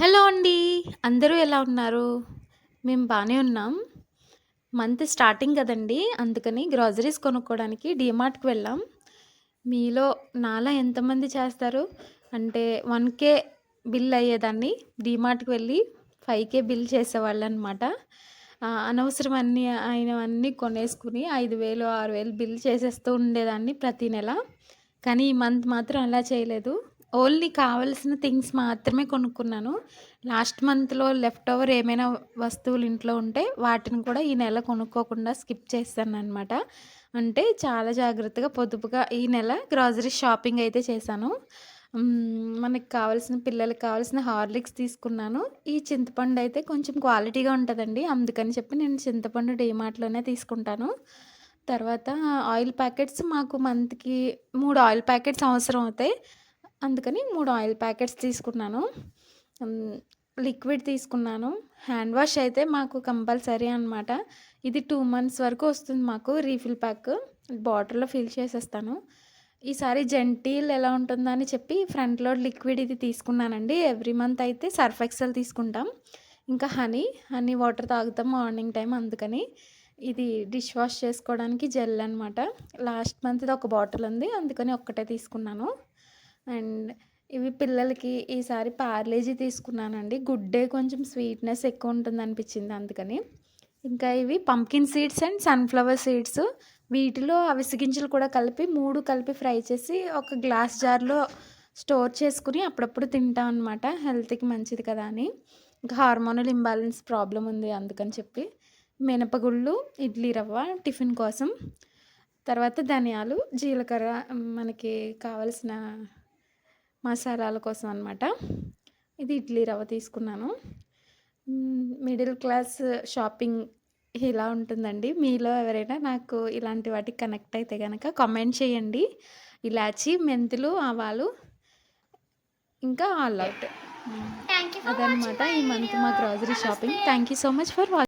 Hello అండి. అందరూ ఎలా ఉన్నారు? మేము బాగానే ఉన్నాం. మంత్ స్టార్టింగ్ కదండి. అందుకని గ్రాసరీస్ కొనుక్కోవడానికి డిమార్ట్కి వెళ్ళాం. మీలో నాలా ఎంతమంది చేస్తారు? అంటే వన్ కే బిల్ అయ్యేదాన్ని డిమార్ట్కి వెళ్ళి ఫైవ్ కే బిల్ చేసేవాళ్ళు అనమాట అనవసరం అన్నీ అయినవన్నీ కొనేసుకుని ఐదు వేలు ఆరు వేలు బిల్ చేసేస్తూ ఉండేదాన్ని ప్రతి నెల. కానీ ఈ మంత్ మాత్రం అలా చేయలేదు. ఓన్లీ కావాల్సిన థింగ్స్ మాత్రమే కొనుక్కున్నాను. లాస్ట్ మంత్లో లెఫ్ట్ ఓవర్ ఏమైనా వస్తువులు ఇంట్లో ఉంటే వాటిని కూడా ఈ నెల కొనుక్కోకుండా స్కిప్ చేస్తాను అనమాట అంటే చాలా జాగ్రత్తగా పొదుపుగా ఈ నెల గ్రాసరీ షాపింగ్ అయితే చేశాను. మనకి కావాల్సిన పిల్లలకి కావాల్సిన హార్లిక్స్ తీసుకున్నాను. ఈ చింతపండు అయితే కొంచెం క్వాలిటీగా ఉంటుందండి. అందుకని చెప్పి నేను చింతపండు డీమార్ట్లోనే తీసుకుంటాను. తర్వాత ఆయిల్ ప్యాకెట్స్ మాకు మంత్కి మూడు ఆయిల్ ప్యాకెట్స్ అవసరం అవుతాయి. అందుకని మూడు ఆయిల్ ప్యాకెట్స్ తీసుకున్నాను. లిక్విడ్ తీసుకున్నాను. హ్యాండ్ వాష్ అయితే మాకు కంపల్సరీ అనమాట ఇది టూ మంత్స్ వరకు వస్తుంది మాకు రీఫిల్ ప్యాక్. బాటిల్లో ఫిల్ చేసేస్తాను. ఈసారి జెంటీల్ ఎలా ఉంటుందని చెప్పి ఫ్రంట్ లోడ్ లిక్విడ్ ఇది తీసుకున్నానండి. ఎవ్రీ మంత్ అయితే సర్ఫ్ ఎక్సెల్ తీసుకుంటాం. ఇంకా హనీ హనీ వాటర్ తాగుతాం మార్నింగ్ టైం అందుకని. ఇది డిష్ వాష్ చేసుకోవడానికి జెల్ అనమాట లాస్ట్ మంత్ది ఒక బాటిల్ ఉంది అందుకని ఒక్కటే తీసుకున్నాను. అండ్ ఇవి పిల్లలకి ఈసారి పార్లేజీ తీసుకున్నానండి. గుడ్ డే కొంచెం స్వీట్నెస్ ఎక్కువ ఉంటుంది అనిపించింది అందుకని. ఇంకా ఇవి pumpkin seeds and sunflower seeds. వీటిలో అవిసె గింజలు కూడా కలిపి మూడు కలిపి ఫ్రై చేసి ఒక గ్లాస్ జార్లో స్టోర్ చేసుకుని అప్పుడప్పుడు తింటాం అనమాట హెల్త్కి మంచిది కదా అని. ఇంకా హార్మోనల్ ఇంబ్యాలెన్స్ ప్రాబ్లం ఉంది అందుకని చెప్పి. మినపగుళ్ళు ఇడ్లీ రవ్వ టిఫిన్ కోసం. తర్వాత ధనియాలు జీలకర్ర మనకి కావలసిన మసాలాల కోసం అనమాట ఇది ఇడ్లీ రవ్వ తీసుకున్నాను. మిడిల్ క్లాస్ షాపింగ్ ఇలా ఉంటుందండి? మీలో ఎవరైనా నాకు ఇలాంటి వాటికి కనెక్ట్ అయితే కనుక కామెంట్ చేయండి. ఇలాచి మెంతులు ఆవాలు ఇంకా ఆల్ అవుట్ అదనమాట ఈ మంత్ మా grocery shopping thank you so much for watching